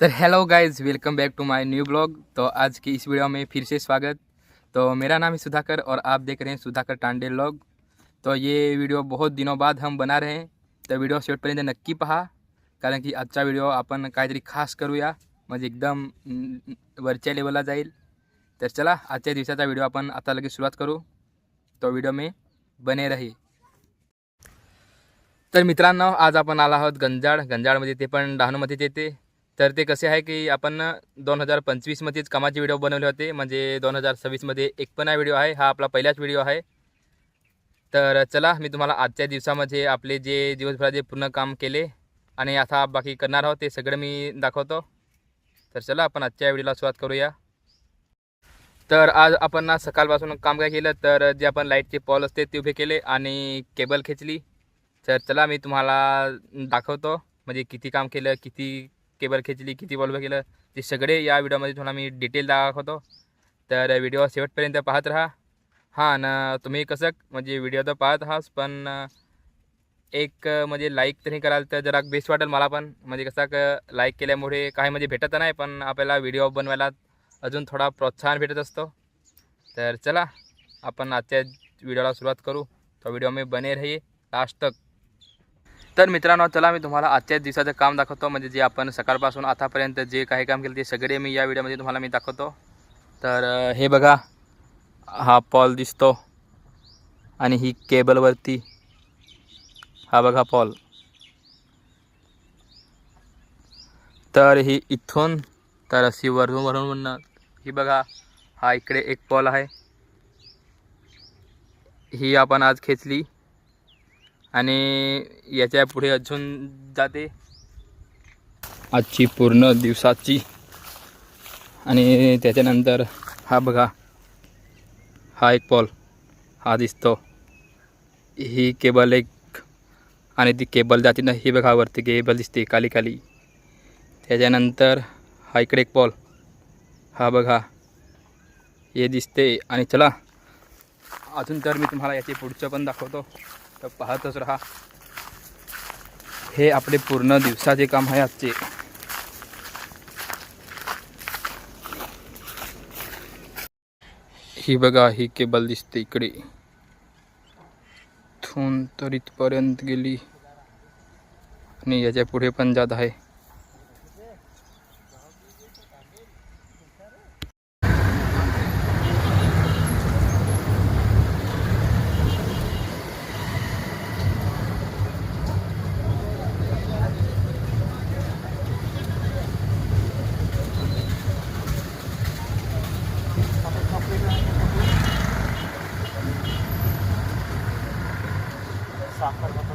तो hello guys welcome back to my new blog तो आज की इस वीडियो में फिर से स्वागत। तो मेरा नाम है सुधाकर और आप देख रहे हैं सुधाकर टांडे ब्लॉग तो ये वीडियो बहुत दिनों बाद हम बना रहे हैं। तर व्हिडिओ शेवटपर्यंत नक्की पहा। कारण की आजचा व्हिडिओ आपण काहीतरी खास करूया म्हणजे एकदम वरच्या लेवलला जाईल। तर चला आजच्या दिवसाचा व्हिडिओ आपण आता लगेच सुरुवात करू। तो व्हिडिओ में बने रही। तर मित्रांनो आज आपण आला आहोत गंजाड। गंजाडमध्ये ते पण डहाणूमध्येच येते। तर ते कसे आहे की आपण दोन हजार पंचवीसमध्येच कामाचे व्हिडिओ बनवले होते म्हणजे दोन हजार सव्वीसमध्ये एक पण व्हिडिओ आहे हा आपला पहिलाच व्हिडिओ आहे. तर चला मी तुम्हाला आजच्या दिवसामध्ये आपले जे दिवसभरात जे पूर्ण काम केले आणि आता बाकी करणार आहोत ते सगळं मी दाखवतो. तर चला आपण आजच्या व्हिडिओला सुरुवात करूया. तर आज आपण ना सकाळपासून काम काय केलं तर जे आपण लाईटचे पॉल असते ते उभे केले आणि केबल खेचली. तर चला मी तुम्हाला दाखवतो म्हणजे किती काम केलं किती केबल खेचली किती बल्ब केलं ते सगळे या व्हिडिओमध्ये तुम्हाला मी डिटेल दाखवतो तर व्हिडिओ शेवटपर्यंत पाहत राहा. हां ना तुम्ही कसं म्हणजे व्हिडिओ तर पाहत आहात पण एक म्हणजे लाईक तरी कराल तर जरा बेस्ट वाटेल मला पण. म्हणजे कसं क लाईक केल्यामुळे काही म्हणजे भेटत नाही पण आपल्याला व्हिडिओ बनवायला अजून थोडा प्रोत्साहन भेटत असतो. तर चला आपण आजच्या व्हिडिओला सुरुवात करू. तो व्हिडिओ मी बने रही लास्ट तक. तर मित्रांनो चला मी तुम्हाला आजच्याच दिवसाचं काम दाखवतो. म्हणजे जे आपण सकाळपासून आतापर्यंत जे काही काम केलं ते सगळे मी या व्हिडिओमध्ये तुम्हाला मी दाखवतो. तर हे बघा हा पॉल दिसतो आणि ही केबलवरती हा बघा पॉल. तर ही इथून तर अशी वरून वरून वरून ही बघा हा इकडे एक पॉल आहे. ही आपण आज खेचली. आणि याच्यापुढे अजून जाते. आजची पूर्ण दिवसाची. आणि त्याच्यानंतर हा बघा. हा एक पॉल. हा दिसतो. ही केबल एक आणि ती केबल जाते ना ही बघा वरती केबल दिसते काली काली त्याच्यानंतर हा इकडे एक पॉल. हा बघा. हे दिसते. आणि चला. अजून तर मी तुम्हाला याचे पुढचं पण दाखवतो. तर पाहतच राहा. हे आपले पूर्ण दिवसाचे काम आहे आजचे. ही बघा ही केबल दिसते इकडे. थून तर इथपर्यंत गेली. आणि याच्यापुढे पण जात आहे.